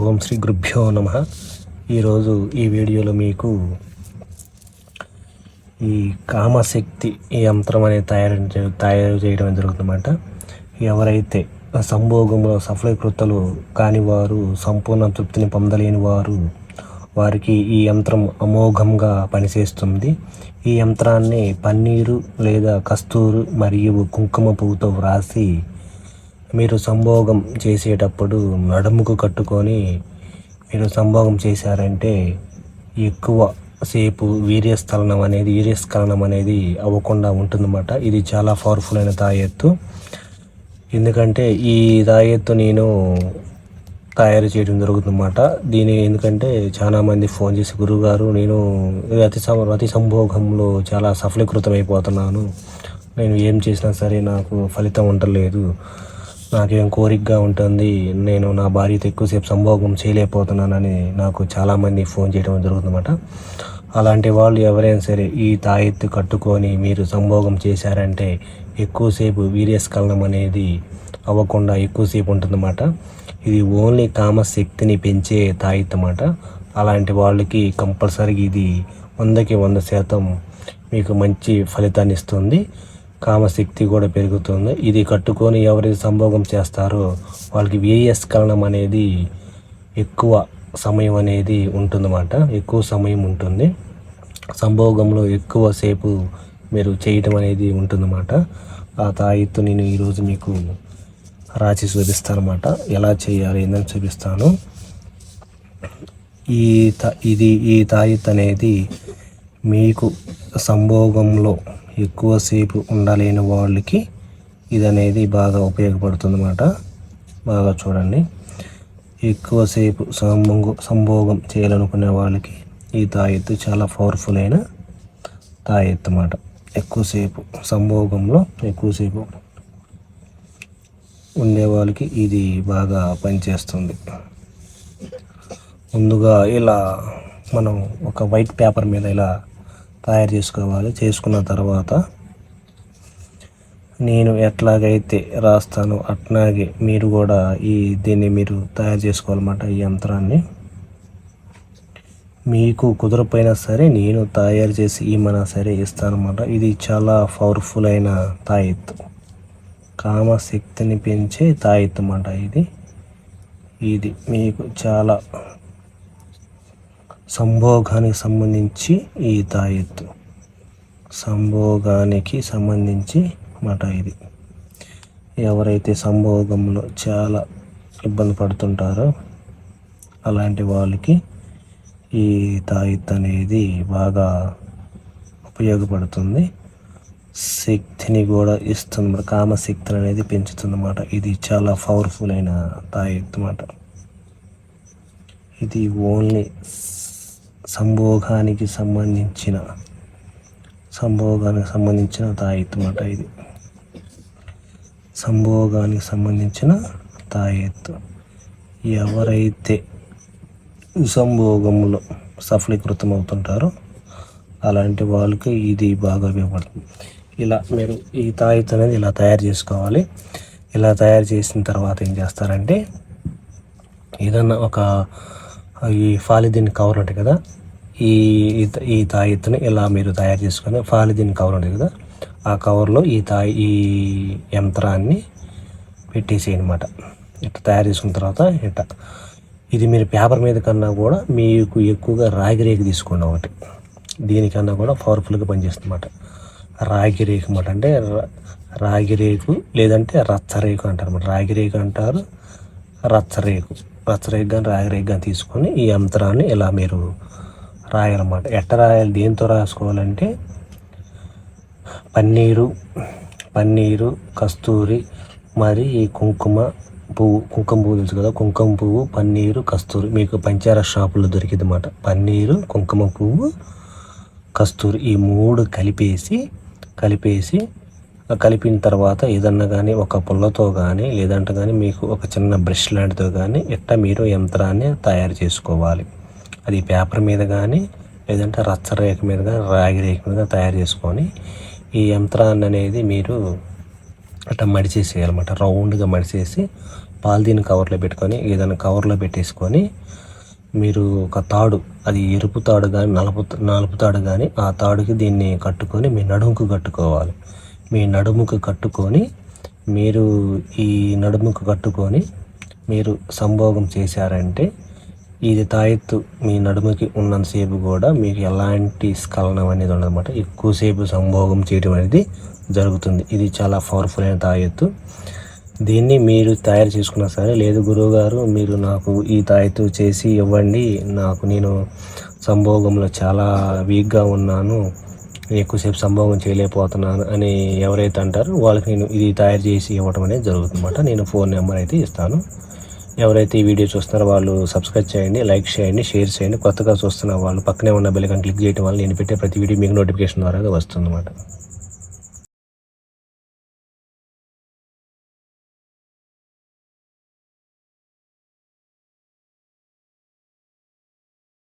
ఓం శ్రీ గురుభ్యో నమ. ఈరోజు ఈ వీడియోలో మీకు ఈ కామశక్తి ఈ యంత్రం అనేది తయారు చే- తయారు చేయడం జరుగుతుందన్నమాట. ఎవరైతే సంభోగంలో సఫలీకృతలు కాని వారు సంపూర్ణ తృప్తిని పొందలేని వారు వారికి ఈ యంత్రం అమోఘంగా పనిచేస్తుంది. ఈ యంత్రాన్ని పన్నీరు లేదా కస్తూరు మరియు కుంకుమ పువ్వుతో వ్రాసి మీరు సంభోగం చేసేటప్పుడు నడుముకు కట్టుకొని మీరు సంభోగం చేశారంటే ఎక్కువ సేపు వీర్యస్థలనం అనేది వీర్యస్ఖలనం అనేది అవ్వకుండా ఉంటుందన్నమాట. ఇది చాలా పవర్ఫుల్ అయిన తాయెత్తు. ఎందుకంటే ఈ తాయెత్తు నేను తయారు చేయడం జరుగుతుందన్నమాట. దీని ఎందుకంటే చాలామంది ఫోన్ చేసి గురువుగారు నేను అతి సం- అతి సంభోగంలో చాలా సఫలీకృతం అయిపోతున్నాను నేను ఏం చేసినా సరే నాకు ఫలితం ఉండలేదు. నాకేం కోరికగా ఉంటుంది నేను నా భార్యతో ఎక్కువసేపు సంభోగం చేయలేకపోతున్నానని నాకు చాలామంది ఫోన్ చేయడం జరుగుతుందన్నమాట. అలాంటి వాళ్ళు ఎవరైనా సరే ఈ తాయెత్తు కట్టుకొని మీరు సంభోగం చేశారంటే ఎక్కువసేపు వీర్యస్ఖలనం అనేది అవ్వకుండా ఎక్కువసేపు ఉంటుందన్నమాట. ఇది ఓన్లీ కామశక్తిని పెంచే తాయెత్తు అన్నమాట. అలాంటి వాళ్ళకి కంపల్సరీగా ఇది వందకి వంద శాతం మీకు మంచి ఫలితాన్ని ఇస్తుంది. కామశక్తి కూడా పెరుగుతుంది. ఇది కట్టుకొని ఎవరైతే సంభోగం చేస్తారో వాళ్ళకి వ్యయస్కలనం అనేది ఎక్కువ సమయం అనేది ఉంటుందన్నమాట. ఎక్కువ సమయం ఉంటుంది. సంభోగంలో ఎక్కువ సేపు మీరు చేయటం అనేది ఉంటుందన్నమాట. ఆ తాయెత్తు నేను ఈరోజు మీకు రాసి చూపిస్తానమాట అనమాట ఎలా చేయాలి ఏందని చూపిస్తాను. ఈ ఇది ఈ తాయిత్ అనేది మీకు సంభోగంలో ఎక్కువసేపు ఉండలేని వాళ్ళకి ఇది అనేది బాగా ఉపయోగపడుతుంది అన్నమాట బాగా చూడండి. ఎక్కువసేపు సంభోగం సంభోగం చేయాలనుకునే వాళ్ళకి ఈ తాయెత్తు చాలా పవర్ఫుల్ అయిన తాయెత్తు అన్నమాట. ఎక్కువసేపు సంభోగంలో ఎక్కువసేపు ఉండే వాళ్ళకి ఇది బాగా పనిచేస్తుంది. ముందుగా ఇలా మనం ఒక వైట్ పేపర్ మీద ఇలా తయారు చేసుకోవాలి. చేసుకున్న తర్వాత నేను ఎట్లాగైతే రాస్తానో అట్లాగే మీరు కూడా ఈ దీన్ని మీరు తయారు చేసుకోవాలన్నమాట ఈ యంత్రాన్ని. మీకు కుదరపోయినా సరే నేను తయారు చేసి ఇమ్మన్నా సరే ఇస్తానమాట ఇది చాలా పవర్ఫుల్ అయిన తాయెత్తు. కామశక్తిని పెంచే తాయెత్తు అన్నమాట ఇది. ఇది మీకు చాలా సంభోగానికి సంబంధించి ఈ తాయెత్తు. సంభోగానికి సంబంధించి మాట ఇది. ఎవరైతే సంభోగంలో చాలా ఇబ్బంది పడుతుంటారో అలాంటి వాళ్ళకి ఈ తాయెత్తు అనేది బాగా ఉపయోగపడుతుంది. శక్తిని కూడా ఇస్తుంది. మరి కామశక్తిని అనేది పెంచుతుంది అన్నమాట ఇది చాలా పవర్ఫుల్ అయిన తాయెత్తు అన్నమాట ఇది ఓన్లీ సంభోగానికి సంబంధించిన సంభోగానికి సంబంధించిన తాయెత్తు అన్నమాట ఇది. సంభోగానికి సంబంధించిన తాయెత్తు. ఎవరైతే సంభోగంలో సఫలీకృతం అవుతుంటారో అలాంటి వాళ్ళకి ఇది బాగా ఉపయోగపడుతుంది. ఇలా మీరు ఈ తాయెత్తు అనేది ఇలా తయారు చేసుకోవాలి. ఇలా తయారు చేసిన తర్వాత ఏం చేస్తారంటే ఏదన్నా ఒక ఈ ఫాలిదిన్ కవర్ ఉంటుంది కదా? ఈ ఈ- తాయిత్తుని ఇలా మీరు తయారు చేసుకొని ఫాలిదిన్ కవర్ ఉంటుంది కదా? ఆ కవర్లో ఈ తాయి ఈ యంత్రాన్ని పెట్టేసేయనమాట. ఇట్లా తయారు చేసుకున్న తర్వాత ఇట్లా ఇది మీరు పేపర్ మీద కన్నా కూడా మీకు ఎక్కువగా రాగి రేకు తీసుకోండి ఒకటి. దీనికన్నా కూడా పవర్ఫుల్గా పనిచేస్తుంది అన్నమాట రాగి రేకు అన్నమాట అంటే రా- రాగి రేకు లేదంటే రచ్చ రేకు అంటారు అన్నమాట. రాగి రేకు అంటారు రచ్చరేకు పచ్చరేగ్ కానీ రాగి కానీ తీసుకొని ఈ యంత్రాన్ని ఇలా మీరు రాయాలన్నమాట. ఎట్ట రాయాలి దేంతో రాసుకోవాలంటే పన్నీరు పన్నీరు కస్తూరి మరి ఈ కుంకుమ పువ్వు కుంకుమ పువ్వు తెలుసు కదా కుంకుమ పువ్వు పన్నీరు కస్తూరి. మీకు పంచార షాపులో దొరికింది అన్నమాట పన్నీరు కుంకుమ పువ్వు కస్తూరి ఈ మూడు కలిపేసి కలిపేసి కలిపిన తర్వాత ఏదన్నా కానీ ఒక పుల్లతో కానీ లేదంటే కానీ మీకు ఒక చిన్న బ్రష్ లాంటితో కానీ ఇట్ట మీరు యంత్రాన్ని తయారు చేసుకోవాలి. అది పేపర్ మీద కానీ లేదంటే రచ్చ రేఖ మీద కానీ రాగి రేఖ మీద తయారు చేసుకొని ఈ యంత్రాన్ని అనేది మీరు అట్లా మడిచేసేయాలన్నమాట. రౌండ్గా మడిచేసి పాలిథీన్ కవర్లో పెట్టుకొని ఏదైనా కవర్లో పెట్టేసుకొని మీరు ఒక తాడు అది ఎరుపు తాడు కానీ నలుపు నలుపు తాడు కానీ ఆ తాడుకి దీన్ని కట్టుకొని మీ నడుముకు కట్టుకోవాలి. మీ నడుముకు కట్టుకొని మీరు ఈ నడుముకు కట్టుకొని మీరు సంభోగం చేశారంటే ఇది తాయెత్తు మీ నడుముకి ఉన్నంతసేపు కూడా మీకు ఎలాంటి స్ఖలనం అనేది ఉండదన్నమాట ఎక్కువసేపు సంభోగం చేయడం అనేది జరుగుతుంది. ఇది చాలా పవర్ఫుల్ అయిన తాయెత్తు. దీన్ని మీరు తయారు చేసుకున్నా సరే లేదు గురువుగారు మీరు నాకు ఈ తాయెత్తు చేసి ఇవ్వండి. నాకు నేను సంభోగంలో చాలా వీక్గా ఉన్నాను. ఎక్కువసేపు సంభోగం చేయలేకపోతున్నాను అని ఎవరైతే అంటారో వాళ్ళకి నేను ఇది తయారు చేసి ఇవ్వడం అనేది జరుగుతుందన్నమాట. నేను ఫోన్ నెంబర్ అయితే ఇస్తాను. ఎవరైతే ఈ వీడియో చూస్తున్నారో వాళ్ళు సబ్స్క్రైబ్ చేయండి లైక్ చేయండి షేర్ చేయండి. కొత్తగా చూస్తున్న వాళ్ళు పక్కనే ఉన్న బెల్లికన్ క్లిక్ చేయడం వల్ల నేను పెట్టే ప్రతి వీడియో మీకు నోటిఫికేషన్ ద్వారా వస్తుందన్నమాట.